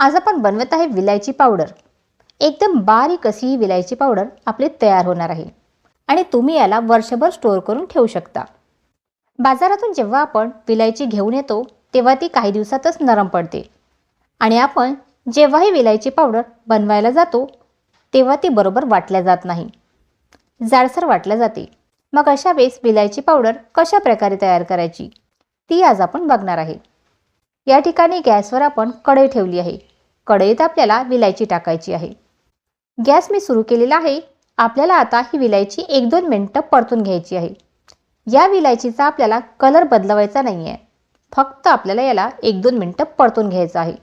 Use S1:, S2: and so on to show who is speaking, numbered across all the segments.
S1: आज आपण बनवत आहे विलायची पावडर. एकदम बारीक अशी ही विलायची पावडर आपली तयार होणार आहे. आणि तुम्ही याला वर्षभर स्टोअर करून ठेवू शकता. बाजारातून जेव्हा आपण विलायची घेऊन येतो तेव्हा ती काही दिवसातच नरम पडते. आणि आपण जेव्हाही विलायची पावडर बनवायला जातो तेव्हा ती बरोबर वाटल्या जात नाही. जाडसर वाटल्या जाते. मग अशा वेळेस विलायची पावडर कशा प्रकारे तयार करायची ती आज आपण बघणार आहे. या ठिकाणी गॅसवर आपण कढई ठेवली आहे. कढईत आपल्याला विलायची टाकायची आहे. गॅस मी सुरू केलेला आहे. आपल्याला आता ही विलायची एक दोन मिनटं परतून घ्यायची आहे. या विलायचीचा आपल्याला कलर बदलवायचा नाही आहे फक्त आपल्याला याला एक दोन मिनटं परतून घ्यायचं आहे.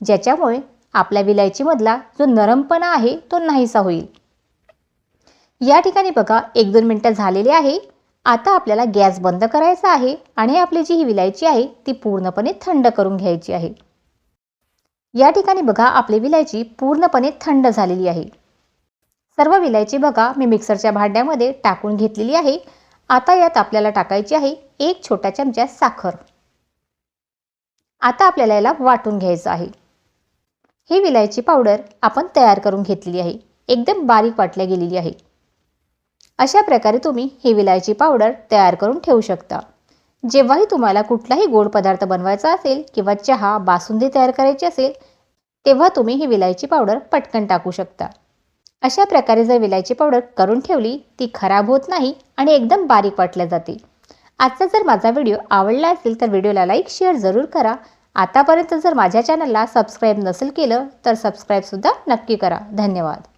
S1: ज्याच्यामुळे आपल्या विलायचीमधला जो नरमपणा आहे तो नाहीसा होईल. या ठिकाणी बघा एक दोन मिनटं झालेली आहे. आता आपल्याला गॅस बंद करायचा आहे आणि आपली जी ही विलायची आहे ती पूर्णपणे थंड करून घ्यायची आहे. या ठिकाणी बघा आपली विलायची पूर्णपणे थंड झालेली आहे. सर्व विलायची बघा मी मिक्सरच्या भांड्यामध्ये टाकून घेतलेली आहे. आता यात आपल्याला टाकायची आहे एक छोटा चमचा साखर. आता आपल्याला याला वाटून घ्यायचं आहे. ही विलायची पावडर आपण तयार करून घेतलेली आहे. एकदम बारीक वाटल्या गेलेली आहे. अशा प्रकारे तुम्ही ही विलायची पावडर तयार करून ठेवू शकता. जेव्हाही तुम्हाला कुठलाही गोड पदार्थ बनवायचा असेल किंवा चहा बासुंदी तयार करायची असेल तेव्हा तुम्ही ही विलायची पावडर पटकन टाकू शकता. अशा प्रकारे जर विलायची पावडर करून ठेवली ती खराब होत नाही आणि एकदम बारीक वाटल्या जाते. आजचा जर माझा व्हिडिओ आवडला असेल तर व्हिडिओला लाईक शेअर जरूर करा. आतापर्यंत जर माझ्या चॅनलला सबस्क्राईब नसेल केलं तर सबस्क्राईबसुद्धा नक्की करा. धन्यवाद.